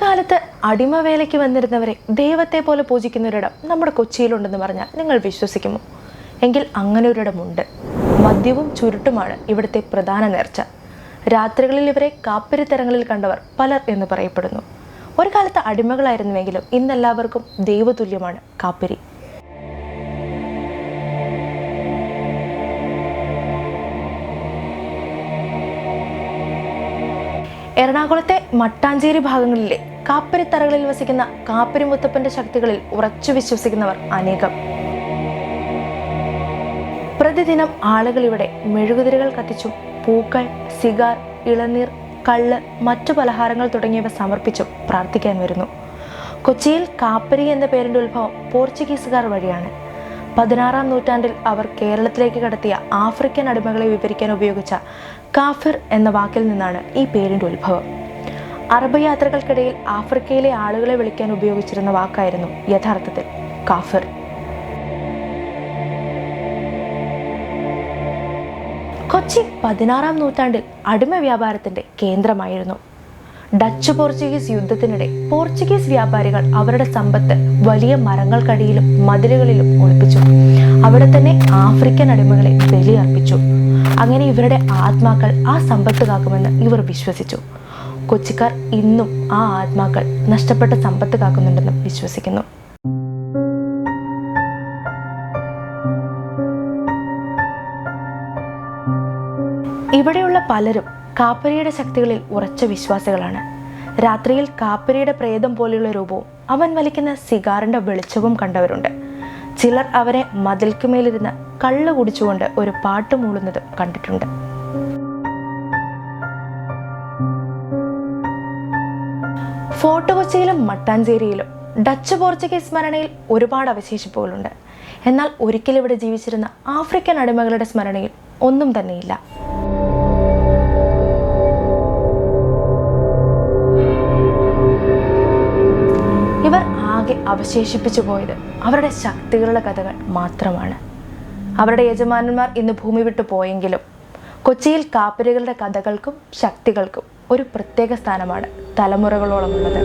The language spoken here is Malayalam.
കാലത്ത് അടിമവേലയ്ക്ക് വന്നിരുന്നവരെ ദൈവത്തെ പോലെ പൂജിക്കുന്ന ഒരിടം നമ്മുടെ കൊച്ചിയിലുണ്ടെന്ന് പറഞ്ഞാൽ നിങ്ങൾ വിശ്വസിക്കുമോ? എങ്കിൽ അങ്ങനെ ഒരിടമുണ്ട് മദ്യവും ചുരുട്ടുമാണ് ഇവിടുത്തെ പ്രധാന നേർച്ച. രാത്രികളിൽ ഇവരെ കാപ്പരിത്തരങ്ങളിൽ കണ്ടവർ പലർ എന്ന് പറയപ്പെടുന്നു. ഒരു കാലത്ത് അടിമകളായിരുന്നുവെങ്കിലും ഇന്നെല്ലാവർക്കും ദൈവതുല്യമാണ് കാപ്പിരി. എറണാകുളത്തെ മട്ടാഞ്ചേരി ഭാഗങ്ങളിലെ കാപ്പരിത്തറകളിൽ വസിക്കുന്ന കാപ്പരി മുത്തപ്പന്റെ ശക്തികളിൽ ഉറച്ചു വിശ്വസിക്കുന്നവർ അനേകം. പ്രതിദിനം ആളുകൾ ഇവിടെ മെഴുകുതിരികൾ കത്തിച്ചും പൂക്കൾ സിഗാർ ഇളനീർ കള്ള് മറ്റു പലഹാരങ്ങൾ തുടങ്ങിയവ സമർപ്പിച്ചും പ്രാർത്ഥിക്കാൻ വരുന്നു. കൊച്ചിയിൽ കാപ്പരി എന്ന പേരിന്റെ ഉത്ഭവം പോർച്ചുഗീസുകാർ വഴിയാണ്. പതിനാറാം നൂറ്റാണ്ടിൽ അവർ കേരളത്തിലേക്ക് കടത്തിയ ആഫ്രിക്കൻ അടിമകളെ വിവരിക്കാൻ ഉപയോഗിച്ച കാഫിർ എന്ന വാക്കിൽ നിന്നാണ് ഈ പേരിന്റെ ഉത്ഭവം. അറബ് യാത്രകൾക്കിടയിൽ ആഫ്രിക്കയിലെ ആളുകളെ വിളിക്കാൻ ഉപയോഗിച്ചിരുന്ന വാക്കായിരുന്നു യഥാർത്ഥത്തിൽ കാഫിർ. കൊച്ചി പതിനാറാം നൂറ്റാണ്ടിൽ അടിമ വ്യാപാരത്തിന്റെ കേന്ദ്രമായിരുന്നു. ഡച്ച് പോർച്ചുഗീസ് യുദ്ധത്തിനിടെ പോർച്ചുഗീസ് വ്യാപാരികൾ അവരുടെ സമ്പത്ത് വലിയ മരങ്ങൾക്കടിയിലും മതിലുകളിലും ഒളിപ്പിച്ചു. അവിടെ തന്നെ ആഫ്രിക്കൻ അടിമകളെ ബലിയർപ്പിച്ചു. അങ്ങനെ ഇവരുടെ ആത്മാക്കൾ ആ സമ്പത്ത് കാക്കുമെന്ന് ഇവർ വിശ്വസിച്ചു. കൊച്ചിക്കാർ ഇന്നും ആ ആത്മാക്കൾ നഷ്ടപ്പെട്ട സമ്പത്ത് കാക്കുന്നുണ്ടെന്ന് വിശ്വസിക്കുന്നു. ഇവിടെയുള്ള പലരും കാപ്പരിയുടെ ശക്തികളിൽ ഉറച്ച വിശ്വാസികളാണ്. രാത്രിയിൽ കാപ്പരയുടെ പ്രേതം പോലെയുള്ള രൂപവും അവൻ വലിക്കുന്ന സിഗാറിന്റെ വെളിച്ചവും കണ്ടവരുണ്ട്. ചിലർ അവരെ മതിൽക്കുമേലിരുന്ന് കള്ളു കുടിച്ചുകൊണ്ട് ഒരു പാട്ട് മൂളുന്നതും കണ്ടിട്ടുണ്ട്. ഫോർട്ട് കൊച്ചിയിലും മട്ടാഞ്ചേരിയിലും ഡച്ച് പോർച്ചുഗീസ് സ്മരണയിൽ ഒരുപാട് അവശേഷിപ്പുകളുണ്ട്. എന്നാൽ ഒരിക്കലും ഇവിടെ ജീവിച്ചിരുന്ന ആഫ്രിക്കൻ അടിമകളുടെ സ്മരണയിൽ ഒന്നും തന്നെയില്ല. ആകെ അവശേഷിപ്പിച്ചു പോയത് അവരുടെ ശക്തികളുടെ കഥകൾ മാത്രമാണ്. അവരുടെ യജമാനന്മാർ ഇന്ന് ഭൂമി വിട്ടു പോയെങ്കിലും കൊച്ചിയിൽ കാപ്പിരികളുടെ കഥകൾക്കും ശക്തികൾക്കും ഒരു പ്രത്യേക സ്ഥാനമാണ് തലമുറകളോളം ഉള്ളത്.